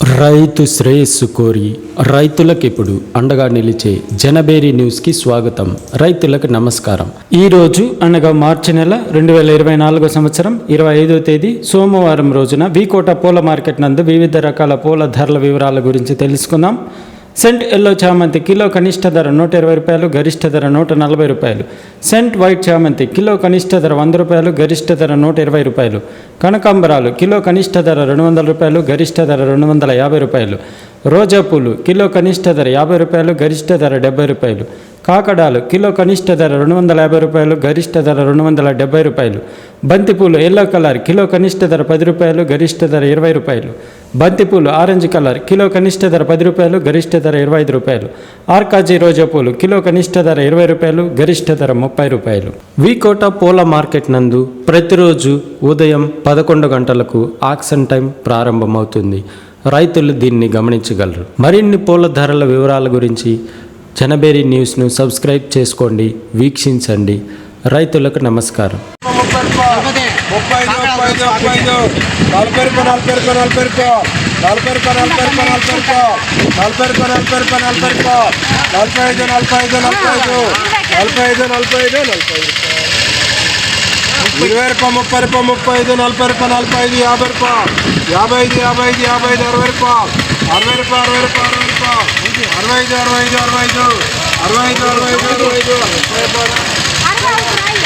రైతు శ్రేయస్సు కోరి రైతులకు ఇప్పుడు అండగా నిలిచే జనబేరి న్యూస్కి స్వాగతం. రైతులకు నమస్కారం. ఈ రోజు అనగా మార్చి నెల రెండు వేల ఇరవై నాలుగో సంవత్సరం ఇరవై ఐదో తేదీ సోమవారం రోజున వీకోట పూల మార్కెట్ నందు వివిధ రకాల పూల ధరల వివరాల గురించి తెలుసుకుందాం. సెంట్ ఎల్లో చామంతి కిలో కనిష్ట ధర నూట ఇరవై రూపాయలు గరిష్ట ధర నూట నలభై రూపాయలు. సెంట్ వైట్ చామంతి కిలో కనిష్ట ధర వంద రూపాయలు గరిష్ట ధర నూట ఇరవై రూపాయలు. కనకాంబరాలు కిలో కనిష్ట ధర రెండు వందల రూపాయలు గరిష్ట ధర రెండు వందల యాభై రూపాయలు. రోజా పూలు కిలో కనిష్ట ధర యాభై రూపాయలు గరిష్ట ధర డెబ్బై రూపాయలు. కాకడాలు కిలో కనిష్ట ధర రెండు వందల యాభై రూపాయలు గరిష్ట ధర రెండు వందల డెబ్బై రూపాయలు. బంతిపూలు ఎల్లో కలర్ కిలో కనిష్ట ధర పది రూపాయలు గరిష్ట ధర ఇరవై రూపాయలు. బంతిపూలు ఆరెంజ్ కలర్ కిలో కనిష్ట ధర పది రూపాయలు గరిష్ట ధర ఇరవై ఐదు రూపాయలు. ఆర్కాజీ రోజా పూలు కిలో కనిష్ట ధర ఇరవై రూపాయలు గరిష్ట ధర ముప్పై రూపాయలు. వీకోట పూల మార్కెట్ నందు ప్రతిరోజు ఉదయం పదకొండు గంటలకు ఆక్షన్ టైం ప్రారంభమవుతుంది. రైతులు దీన్ని గమనించగలరు. మరిన్ని పూల ధరల వివరాల గురించి జనబేరి న్యూస్ను సబ్స్క్రైబ్ చేసుకోండి వీక్షించండి రైతులకు నమస్కారం ఇరవై రూపాయ ముప్పై రూపాయ ముప్పై ఐదు నలభై రూపాయ నలభై ఐదు యాభై రూపాయ యాభై ఐదు యాభై ఐదు యాభై ఐదు అరవై రూపాయ అరవై రూపాయ అరవై రూపాయ అరవై అరవై ఐదు అరవై ఐదు అరవై ఐదు అరవై ఐదు అరవై ఐదు అరవై ఐదు అరవై రూపాయలు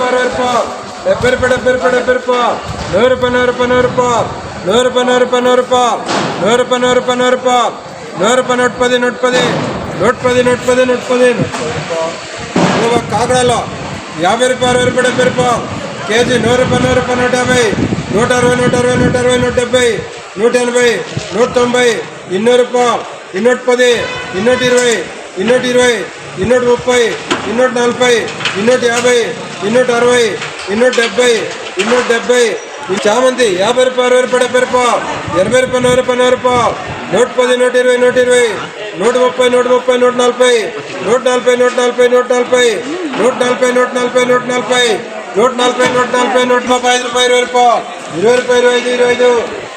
అరవై రూపాయలు డెబ్బై రూపాయలు డెబ్బై రూపాయలు డెబ్బై రూపాయలు నూరు రూపాయలు నూరు రూపాయలు నూరు రూపాయలు నూరు రూపాయలు నూరు రూపాయలు నూరు రూపాయలు నూరు రూపాయలు నూరు రూపాయలు నూరు రూపాయలు నూట పది నూట పది నూట పది నూట పది నూట పది నూట పది కాకడాలో యాభై రూపాయలు అరవై రూపాయలు డెబ్బై రూపాయలు కేజీ నూరు రూపాయలు నూరు రూపాయలు నూట యాభై నూట అరవై నూట అరవై నూట అరవై నూట డెబ్బై నూట ఎనభై నూట తొంభై ఇన్నూరు రూపాయలు ఇన్నూట పది ఇన్నోటి ఇరవై ఇన్నోటి ఇరవై ఇన్నోటి ముప్పై ఇన్నోటి నలభై ఇన్నోటి యాభై ఇన్నూట అరవై ఇన్నూట డెబ్బై ఇన్నోటి డెబ్బై ఈ చామంతి యాభై రూపాయలు అరవై రూపాయలు డెబ్బై రూపాయలు ఎనభై రూపాయలు నూరు రూపాయలు నూరు రూపాయలు నూట పది నూట ఇరవై నూట ఇరవై నూట ముప్పై నూట ముప్పై నూట నలభై నూట నలభై నూట నలభై నూట నలభై నూట నలభై నూట నలభై నూట నలభై నూట నలభై నూట నలభై నూట ముప్పై ఐదు రూపాయలు ఇరవై రూపాయలు ఇరవై రూపాయలు ఇరవై ఐదు ఇరవై ఐదు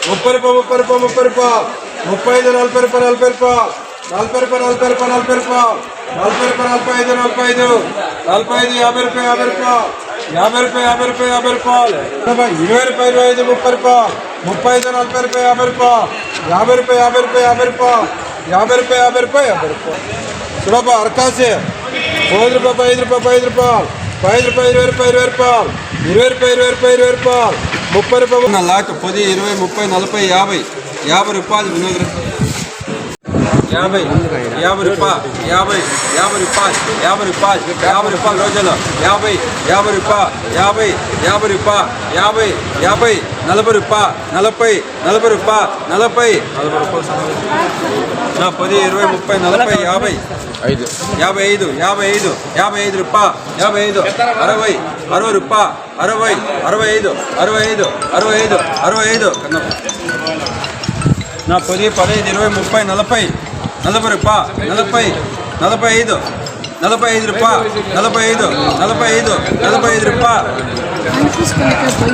ముప్పై రూపాయలు ముప్పై రూపాయలు ముప్పై రూపాయలు ముప్పై ఐదు నలభై రూపాయలు నలభై రూపాయలు. నలభై రూపాయలు నలభై రూపాయలు నలభై రూపాయలు. నలభై రూపాయలు నలభై ఐదు నలభై ఐదు. నలభై ఐదు యాభై రూపాయలు యాభై రూపాయలు. యాభై రూపాయలు యాభై రూపాయలు యాభై రూపాయలు. ఇరవై రూపాయలు ఇరవై ఐదు ముప్పై రూపాయలు. ముప్పై ఐదు నలభై రూపాయలు యాభై రూపాయలు. యాభై రూపాయలు యాభై రూపాయలు యాభై రూపాయలు. యాభై రూపాయలు యాభై రూపాయలు యాభై రూపాయలు. సులభ అరకాసే. ఐదు రూపాయలు ఐదు రూపాయలు ఐదు రూపాయలు. ఐదు రూపాయలు ఇరవై రూపాయలు ఇరవై రూపాయలు. ఇరవై రూపాయలు ఇరవై రూపాయలు ఇరవై రూపాయలు. ముప్పై రూపాయలు. లాక్ పది ఇరవై ముప్పై నలభై యాభై. యాభై రూపాయలు వినోద యాభై యాభై రూపాయలు యాభై యాభై రూపాయలు యాభై రూపాయలు యాభై రూపాయలు రోజులు యాభై యాభై రూపాయలు యాభై యాభై రూపాయలు యాభై యాభై నలభై రూపాయలు నలభై నలభై రూపాయలు నలభై. నలభై రూపాయలు పది ఇరవై ముప్పై నలభై యాభై. ఐదు. యాభై ఐదు యాభై ఐదు యాభై ఐదు రూపాయలు యాభై ఐదు అరవై అరవై రూపాయలు అరవై అరవై ఐదు అరవై ఐదు అరవై ఐదు అరవై ఐదు. నా పది పదహైదు ఇరవై ముప్పై నలభై నలభై రూపా నలభై నలభై ఐదు నలభై ఐదు రూపా నలభై ఐదు నలభై ఐదు నలభై ఐదు రూపా.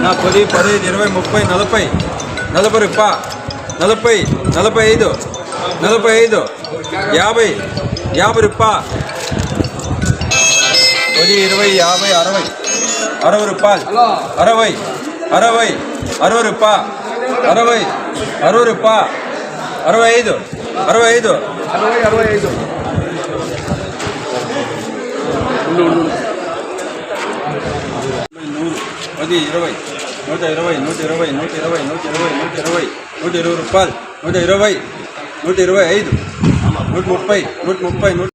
నా పది పదహైదు ఇరవై ముప్పై నలభై నలభై రూపా. నలభై నలభై ఐదు నలభై ఐదు యాభై యాభై రూపా. పది ఇరవై యాభై అరవై అరవై రూపాయలు అరవై అరవై అరవై రూపా. అరవై అరవై రూపా. అరవై ఐదు. అరవై ఐదు. అరవై అరవై ఐదు పది ఇరవై నూట ఇరవై నూట ఇరవై నూట ఇరవై నూట ఇరవై నూట ఇరవై నూట ఇరవై రూపాయలు నూట ఇరవై నూట ఇరవై ఐదు నూట ముప్పై నూట ముప్పై నూట